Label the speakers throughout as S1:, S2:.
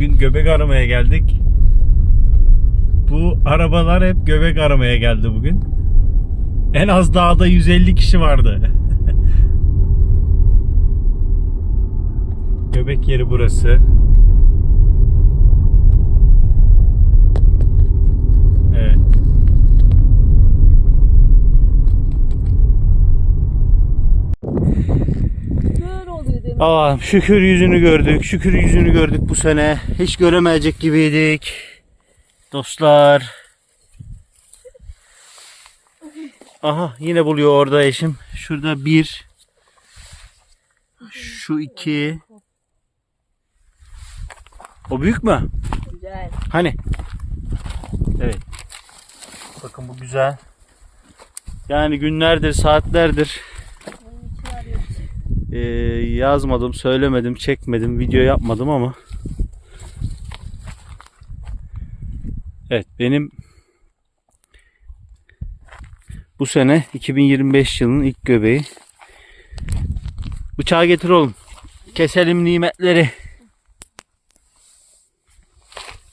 S1: Bugün göbek aramaya geldik. Bu arabalar hep göbek aramaya geldi bugün. En az dağda 150 kişi vardı. göbek yeri burası. Evet. Allah'ım şükür yüzünü gördük. Şükür yüzünü gördük bu sene. Hiç göremeyecek gibiydik. Dostlar. Aha yine buluyor orada eşim. Şurada bir. Şu iki. O büyük mü?
S2: Güzel.
S1: Hani? Evet. Bakın bu güzel. Yani günlerdir, saatlerdir. Ee, yazmadım, söylemedim, çekmedim, video yapmadım ama Evet, benim bu sene 2025 yılının ilk göbeği. Bıçağı getir oğlum. Keselim nimetleri.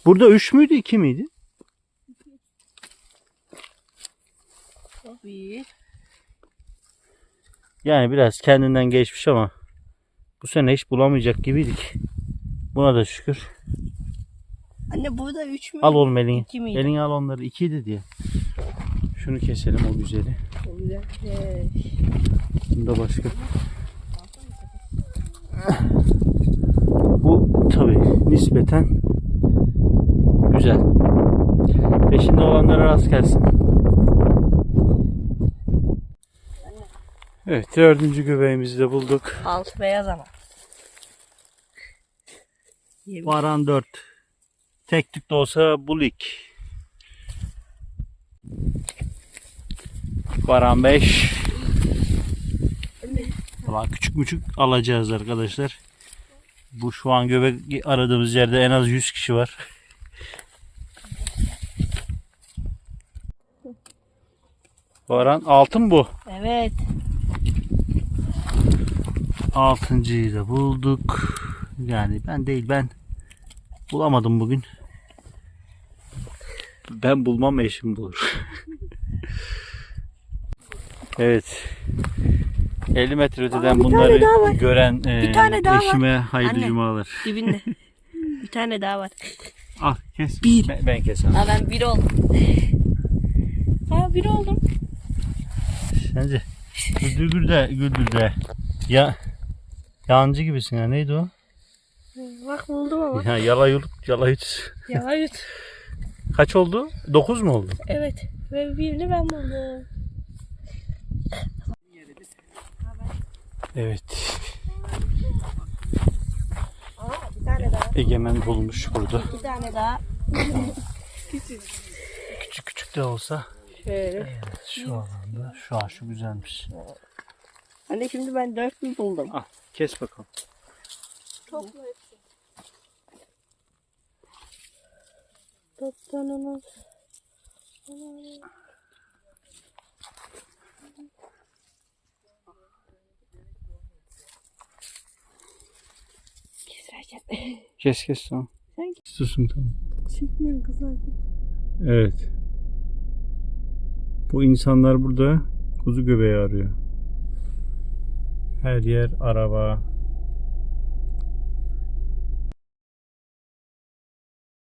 S1: Burada 3 müydü, 2 miydi?
S2: Bir.
S1: Yani biraz kendinden geçmiş ama bu sene hiç bulamayacak gibiydik. Buna da şükür.
S2: Anne burada üç mü?
S1: Al oğlum elini.
S2: İki miydi?
S1: Elini al onları. İkiydi diye. Şunu keselim o güzeli.
S2: O güzel.
S1: Bunda başka. Bu tabi nispeten güzel. Peşinde olanlara rast gelsin. Evet dördüncü göbeğimizi de bulduk.
S2: Alt beyaz ama.
S1: Varan 4. Tek tük de olsa bulik. Varan 5. Ulan küçük küçük alacağız arkadaşlar. Bu şu an göbek aradığımız yerde en az 100 kişi var. Varan altın bu.
S2: Evet.
S1: Altıncıyı da bulduk. Yani ben değil ben bulamadım bugün. Ben bulmam eşim bulur. evet. 50 metre öteden bunları
S2: var.
S1: gören e,
S2: Bir tane daha var.
S1: eşime hayırlı
S2: Anne.
S1: cumalar.
S2: Dibinde. bir tane daha var.
S1: Al kes.
S2: Bir.
S1: Ben, ben kesem.
S2: Ha ben bir oldum. Ha bir oldum.
S1: Sence? Güldür güldür güldür de. Ya yancı gibisin ya neydi o?
S2: Bak buldum ama.
S1: Ya yalayut yalayut.
S2: ya hayır.
S1: Kaç oldu? 9 mu oldu?
S2: Evet. Ve birini ben buldum.
S1: Evet.
S2: Aa bir tane daha.
S1: Egemen bulmuş burada.
S2: Bir tane daha.
S1: Küçük küçük de olsa
S2: Şöyle.
S1: şu alanda şu an şu güzelmiş.
S2: Anne şimdi ben dört mü buldum?
S1: Al kes bakalım.
S2: Topla hepsini. Toplanamaz. Keseceğim.
S1: Kes kes tamam.
S2: Sen
S1: Susun tamam.
S2: çekmiyorum kızlar.
S1: Evet. Bu insanlar burada kuzu göbeği arıyor. Her yer araba,